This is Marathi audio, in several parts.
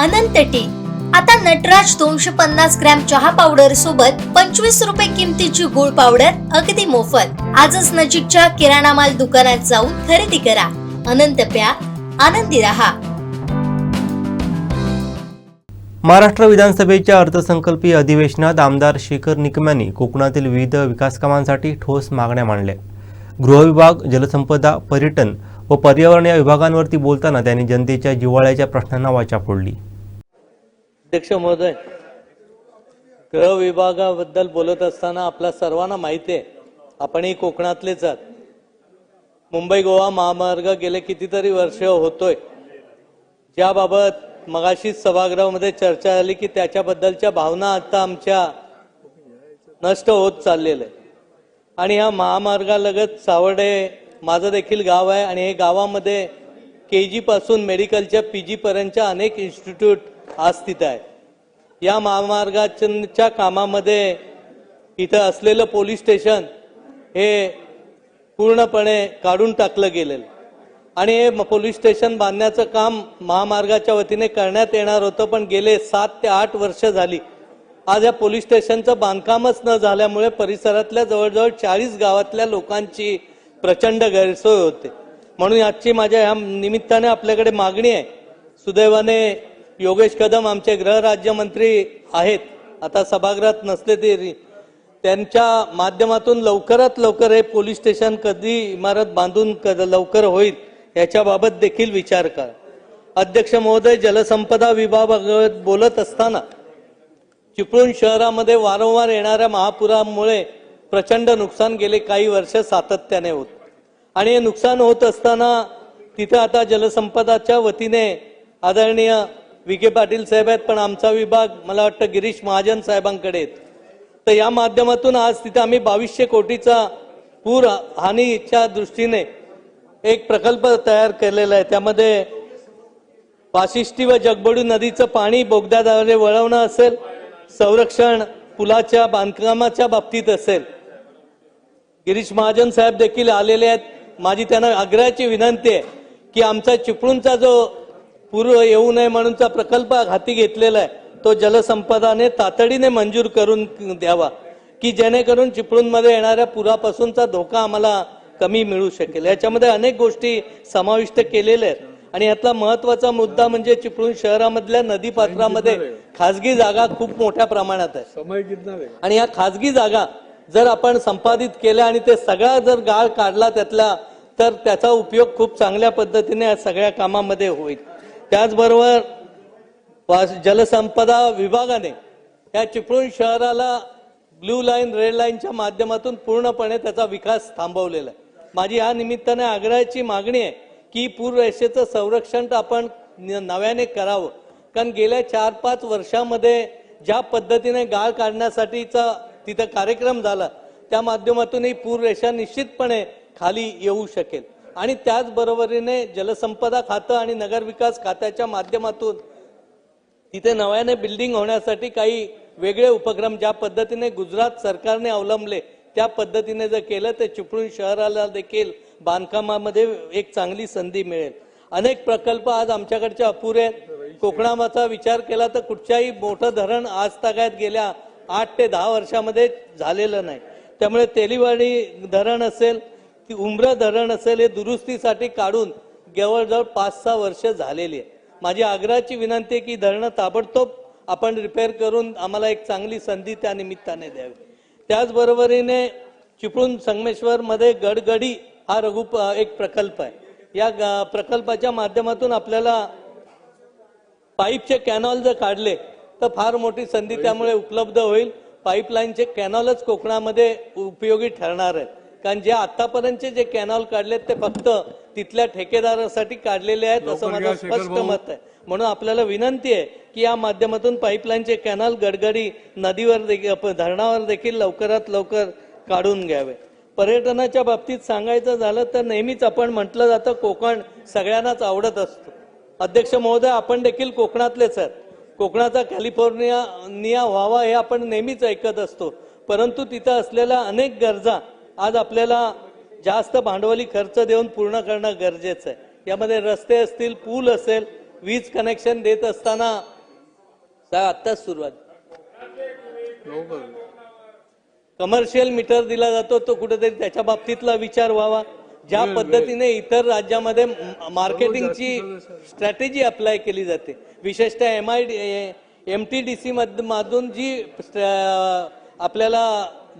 अनंत टी. आता नटराज दोनशे पन्नास ग्रॅम चहा पावडर सोबत पंचवीस रुपये किमतीची गुळ पावडर अगदी मोफत. आजच नजीकच्या किराणा माल दुकानात जाऊन खरेदी करा. अनंत प्या. आनंदी रहा. महाराष्ट्र विधानसभेच्या अर्थसंकल्पीय अधिवेशनात आमदार शेखर निकम यांनी कोकणातील विविध विकासकामांसाठी ठोस मागण्या मांडल्या. गृहविभाग जलसंपदा पर्यटन व पर्यावरण या विभागांवरती बोलताना त्यांनी जनतेच्या जिव्हाळ्याच्या प्रश्नांना वाचा फोडली. अध्यक्ष महोदय गृह विभागाबद्दल बोलत असताना आपल्या सर्वांना माहिती आहे. आपणही कोकणातलेच आहात. मुंबई गोवा महामार्ग गेले कितीतरी वर्ष होतोय. ज्याबाबत मगाशीच सभागृहामध्ये चर्चा झाली की त्याच्याबद्दलच्या भावना आता आमच्या नष्ट होत चाललेल्या आहे आणि ह्या महामार्गालगत सावर्डे माझं देखील गाव आहे आणि हे गावामध्ये के जी पासून मेडिकलच्या पी जी पर्यंतच्या अनेक इन्स्टिट्यूट आज तिथं आहे. या महामार्गाच्या कामामध्ये इथं असलेलं पोलीस स्टेशन हे पूर्णपणे काढून टाकलं गेलेलं. आणि हे पोलीस स्टेशन बांधण्याचं काम महामार्गाच्या वतीने करण्यात येणार होतं पण गेले सात ते आठ वर्ष झाली. आज या पोलीस स्टेशनचं बांधकामच न झाल्यामुळे परिसरातल्या जवळजवळ चाळीस गावातल्या लोकांची प्रचंड गैरसोय होते. म्हणून आजची माझ्या ह्या निमित्ताने आपल्याकडे मागणी आहे. सुदैवाने योगेश कदम आमचे गृहराज्यमंत्री आहेत. आता सभागृहात नसले तरी त्यांच्या माध्यमातून लवकरात लवकर हे पोलीस स्टेशन कधी इमारत बांधून क- लवकर होईल याच्याबाबत देखील विचार करा. अध्यक्ष महोदय जलसंपदा विभागात बोलत असताना चिपळूण शहरामध्ये वारंवार येणाऱ्या महापुरामुळे प्रचंड नुकसान गेले काही वर्ष सातत्याने होत. आणि हे नुकसान होत असताना तिथं आता जलसंपदाच्या वतीने आदरणीय विखे पाटील साहेब आहेत पण आमचा विभाग मला वाटतं गिरीश महाजन साहेबांकडे आहेत. तर या माध्यमातून आज तिथे आम्ही बावीसशे कोटीचा पूर हानीच्या दृष्टीने एक प्रकल्प तयार केलेला आहे. त्यामध्ये वाशिष्ठी व जगबडू नदीचं पाणी बोगद्याद्वारे वळवणं असेल संरक्षण पुलाच्या बांधकामाच्या बाबतीत असेल. गिरीश महाजन साहेब देखील आलेले आहेत. माझी त्यांना आग्रहाची विनंती आहे की आमचा चिपळूणचा जो पूर्व येऊ नये म्हणूनचा प्रकल्प हाती घेतलेला आहे. तो जलसंपदाने तातडीने मंजूर करून द्यावा की जेणेकरून चिपळूणमध्ये येणाऱ्या पुरापासूनचा धोका आम्हाला कमी मिळू शकेल. याच्यामध्ये अनेक गोष्टी समाविष्ट केलेल्या आहेत. आणि यातला महत्त्वाचा मुद्दा म्हणजे चिपळूण शहरामधल्या नदी पात्रामध्ये खासगी जागा खूप मोठ्या प्रमाणात आहे. आणि या खासगी जागा जर आपण संपादित केल्या आणि ते सगळा जर गाळ काढला त्यातला तर त्याचा उपयोग खूप चांगल्या पद्धतीने या सगळ्या कामामध्ये होईल. त्याचबरोबर जलसंपदा विभागाने या चिपळूण शहराला ब्ल्यू लाईन रेड लाईनच्या माध्यमातून पूर्णपणे त्याचा विकास थांबवलेला आहे. माझी या निमित्ताने आग्रहाची मागणी आहे की पूर रेषेचं संरक्षण आपण न- नव्याने करावं. कारण गेल्या चार पाच वर्षामध्ये ज्या पद्धतीने गाळ काढण्यासाठीचा तिथं कार्यक्रम झाला त्या माध्यमातूनही पूर रेषा निश्चितपणे खाली येऊ शकेल. आणि त्याचबरोबरीने जलसंपदा खातं आणि नगरविकास खात्याच्या माध्यमातून तिथे नव्याने बिल्डिंग होण्यासाठी काही वेगळे उपक्रम ज्या पद्धतीने गुजरात सरकारने अवलंबले त्या पद्धतीने जर केलं तर चिपळूण शहराला देखील बांधकामामध्ये एक चांगली संधी मिळेल. अनेक प्रकल्प आज आमच्याकडचे अपुरे आहेत. कोकणाचा विचार केला तर कुठच्याही मोठं धरण आज तागायत गेल्या आठ ते दहा वर्षामध्ये झालेलं नाही. त्यामुळे तेलिवाडी धरण असेल ती उमरा धरण असेल हे दुरुस्तीसाठी काढून जवळजवळ पाच सहा वर्ष झालेली आहे. माझी आग्रहाची विनंती आहे की धरणं ताबडतोब आपण रिपेअर करून आम्हाला एक चांगली संधी त्या निमित्ताने द्यावी. त्याचबरोबरीने चिपळूण संगमेश्वरमध्ये गडगडी हा रघु एक प्रकल्प आहे. या ग- प्रकल्पाच्या माध्यमातून आपल्याला पाईपचे कॅनॉल जर काढले तर फार मोठी संधी त्यामुळे उपलब्ध होईल. पाईपलाईनचे कॅनॉलच कोकणामध्ये उपयोगी ठरणार आहेत कारण जे आतापर्यंतचे जे कॅनॉल काढलेत ते फक्त तिथल्या ठेकेदारासाठी काढलेले आहेत असं माझं स्पष्ट मत आहे. म्हणून आपल्याला विनंती आहे की या माध्यमातून पाईपलाईनचे कॅनॉल गडगडी नदीवर देखील धरणावर देखील लवकरात लवकर काढून घ्यावे. पर्यटनाच्या बाबतीत सांगायचं झालं तर नेहमीच आपण म्हटलं जातं कोकण सगळ्यांनाच आवडत असतो. अध्यक्ष महोदय आपण देखील कोकणातलेच आहेत कोकणाचा कॅलिफोर्निया निया व्हावा हे आपण नेहमीच ऐकत असतो. परंतु तिथं असलेल्या अनेक गरजा आज आपल्याला जास्त भांडवली खर्च देऊन पूर्ण करणं गरजेचं आहे. यामध्ये रस्ते असतील पूल असेल वीज कनेक्शन देत असताना आत्ताच सुरुवात. कमर्शियल मीटर दिला जातो तो कुठेतरी त्याच्या बाबतीतला विचार व्हावा. ज्या पद्धतीने इतर राज्यामध्ये मार्केटिंगची स्ट्रॅटेजी अप्लाय केली जाते. विशेषतः M I M T D C मधून जी आपल्याला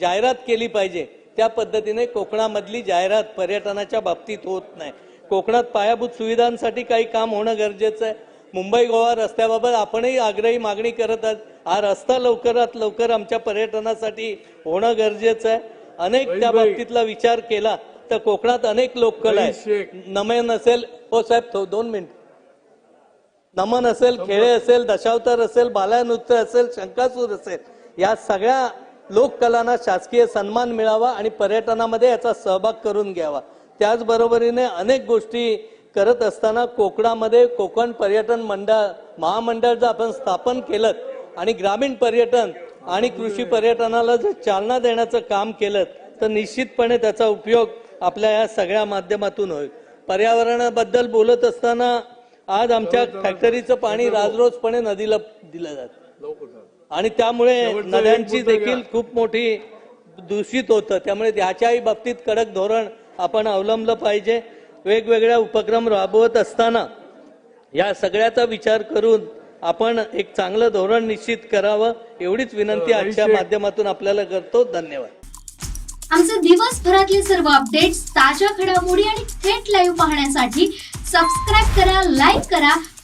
जाहिरात केली पाहिजे त्या पद्धतीने कोकणामधली जाहिरात पर्यटनाच्या बाबतीत होत नाही. कोकणात पायाभूत सुविधांसाठी काही काम होणं गरजेचं आहे. मुंबई गोवा रस्त्याबाबत आपणही आग्रही मागणी करत आहात. हा रस्ता लवकरात लवकर आमच्या पर्यटनासाठी होणं गरजेचं आहे. अनेक त्या बाबतीतला विचार केला तर कोकणात अनेक लोककला आहेत. नमन असेल हो साहेब थो- दोन मिनिट. नमन असेल खेळे असेल दशावतार असेल बालानृत्य असेल शंकासूर असेल या सगळ्या लोककलांना शासकीय सन्मान मिळावा आणि पर्यटनामध्ये याचा सहभाग करून घ्यावा. त्याचबरोबरीने अनेक गोष्टी करत असताना कोकणामध्ये कोकण पर्यटन मंडळ महामंडळ जर आपण स्थापन केलं आणि ग्रामीण पर्यटन आणि कृषी पर्यटनाला जर चालना देण्याचं काम केलं तर निश्चितपणे त्याचा उपयोग आपल्या या सगळ्या माध्यमातून होईल. पर्यावरणाबद्दल बोलत असताना आज आमच्या फॅक्टरीचं पाणी राजरोजपणे नदीला दिलं जातं. आणि त्यामुळे नद्यांची देखील खूप मोठी दूषित होतं. त्यामुळे ह्याच्याही बाबतीत कडक धोरण आपण अवलंबलं पाहिजे. वेगवेगळ्या उपक्रम राबवत असताना या सगळ्याचा विचार करून आपण एक चांगलं धोरण निश्चित करावं एवढीच विनंती आजच्या माध्यमातून आपल्याला करतो. धन्यवाद. आमचे दिवसभरातले सर्व अपडेट्स ताज्या घडामोडी आणि थेट लाईव्ह पाहण्यासाठी सबस्क्राईब करा लाईक करा